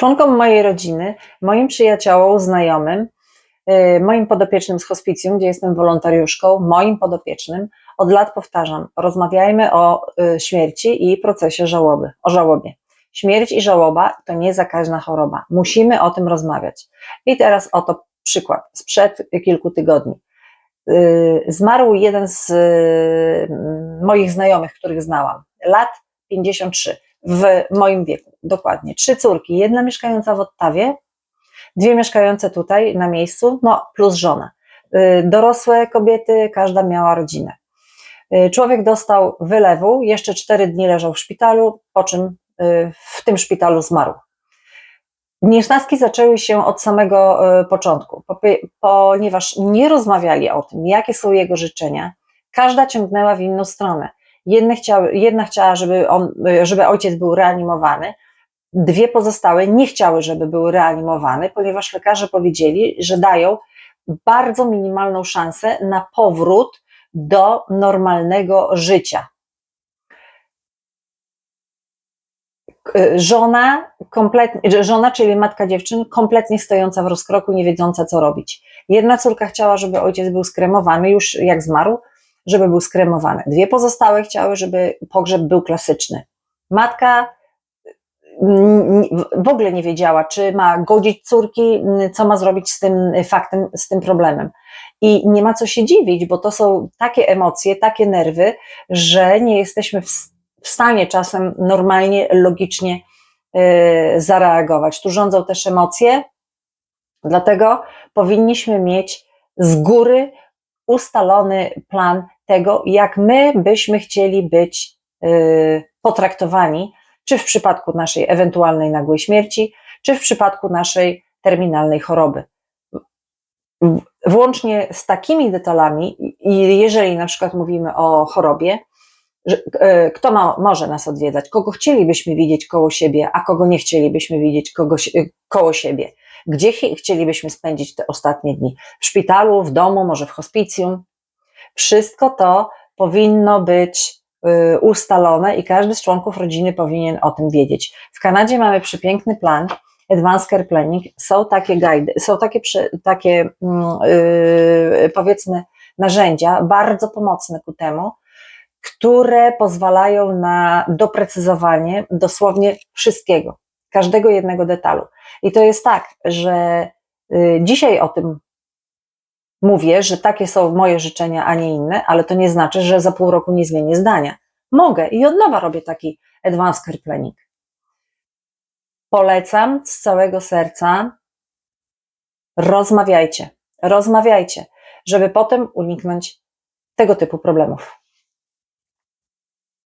członkom mojej rodziny, moim przyjaciołom, znajomym, y, moim podopiecznym z hospicjum, gdzie jestem wolontariuszką, moim podopiecznym, od lat powtarzam, rozmawiajmy o y, śmierci i procesie żałoby, o żałobie. Śmierć i żałoba to nie zakaźna choroba. Musimy o tym rozmawiać. I teraz oto przykład sprzed kilku tygodni. Y, Zmarł jeden z moich znajomych, których znałam, lat 53, w moim wieku, dokładnie. Trzy córki, jedna mieszkająca w Ottawie, dwie mieszkające tutaj na miejscu, no plus żona. Y, Dorosłe kobiety, każda miała rodzinę. Y, Człowiek dostał wylewu, jeszcze cztery dni leżał w szpitalu, po czym y, w tym szpitalu zmarł. Niesnaski zaczęły się od samego początku, ponieważ nie rozmawiali o tym, jakie są jego życzenia. Każda ciągnęła w inną stronę. Jedne chciały, jedna chciała, żeby, on, żeby ojciec był reanimowany, dwie pozostałe nie chciały, żeby był reanimowany, ponieważ lekarze powiedzieli, że dają bardzo minimalną szansę na powrót do normalnego życia. Żona, kompletnie, żona, czyli matka dziewczyn, kompletnie stojąca w rozkroku, nie wiedząca co robić. Jedna córka chciała, żeby ojciec był skremowany, już jak zmarł, żeby był skremowany. Dwie pozostałe chciały, żeby pogrzeb był klasyczny. Matka mm, w ogóle nie wiedziała, czy ma godzić córki, mm, co ma zrobić z tym faktem, z tym problemem. I nie ma co się dziwić, bo to są takie emocje, takie nerwy, że nie jesteśmy w, stanie czasem normalnie, logicznie yy, zareagować. Tu rządzą też emocje, dlatego powinniśmy mieć z góry ustalony plan tego, jak my byśmy chcieli być yy, potraktowani, czy w przypadku naszej ewentualnej nagłej śmierci, czy w przypadku naszej terminalnej choroby. Włącznie z takimi detalami, i jeżeli na przykład mówimy o chorobie, e, kto ma, może nas odwiedzać, kogo chcielibyśmy widzieć koło siebie, a kogo nie chcielibyśmy widzieć koło siebie, gdzie chcielibyśmy spędzić te ostatnie dni, w szpitalu, w domu, może w hospicjum. Wszystko to powinno być y, ustalone i każdy z członków rodziny powinien o tym wiedzieć. W Kanadzie mamy przepiękny plan, Advanced Care Planning, są takie guide, są takie, takie mm, y, powiedzmy narzędzia bardzo pomocne ku temu, które pozwalają na doprecyzowanie dosłownie wszystkiego, każdego jednego detalu. I to jest tak, że y, dzisiaj o tym mówię, że takie są moje życzenia, a nie inne, ale to nie znaczy, że za pół roku nie zmienię zdania. Mogę i od nowa robię taki advanced care planning. Polecam z całego serca, rozmawiajcie, rozmawiajcie, żeby potem uniknąć tego typu problemów.